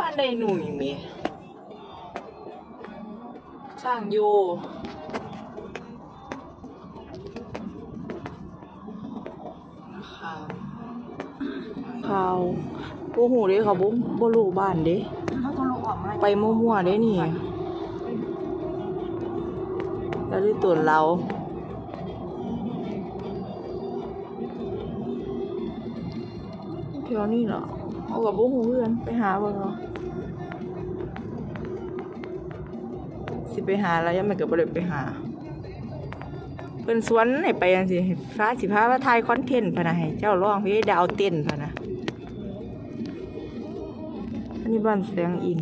บ้านใดหนุ่ยเมียช่างโยข่าวข่าวบ่หูเด้เขาบ่บ่รู้บ้านเด้ เขาก็ลงออกมาไปมั่วๆได้นี่ แล้วด้วยตัวเราเที่ยวนี่เหรอ เอากับบุ้งหูเพื่อนไปหาเบิ่งเหรอสิไปหาแล้วยังไม่เกิดบ่ได้ไปหาเพิ่นสวนให้ไปจังซี่ฟ้าสิพาว่าถ่ายคอนเทนต์พะนะให้เจ้าร้องพลงดาวเต้นพะนะอันนี้บ้านแสงอิน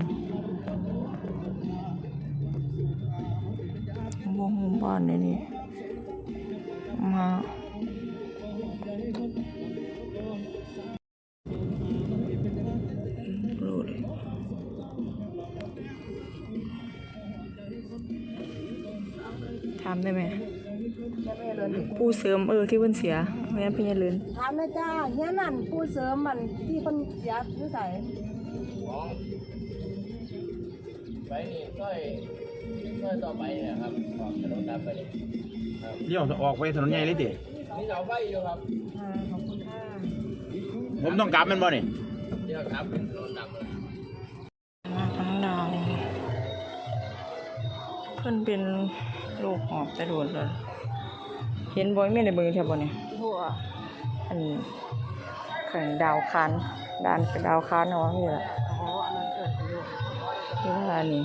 บ่ฮู้บ้านในนี้มาามได้ไหมผู้เสริมเออที่เพิ่นเสียไม่งั้นเพิ่นจะเลือนถามนะจ้าเฮียนั่นผู้เสริมมันที่คนเสียอยู่ไสไปนี่ค่อยค่อยต่อไปเนะครับออกถนนดำไปนี่ครับเลี้ยวออกไปถนนใหญ่เลยดินี่เสาไฟอยู่ครับ อ่าขอบคุณค่ะผมต้องกลับแมันบ่นี่เดี๋ยวครับเป็นถนนดำเลย เพิ่นเป็นโรคหอบแต่โดนเลยเห็นบ่แม่ในเบิ่งแถวบ่เนี่ยหัวอันขังดาวคานดานดาวคานเอาไว้นี่ล่ะอ๋ออันนั้นเกิดประโยชน์ที่ว่าอันนี้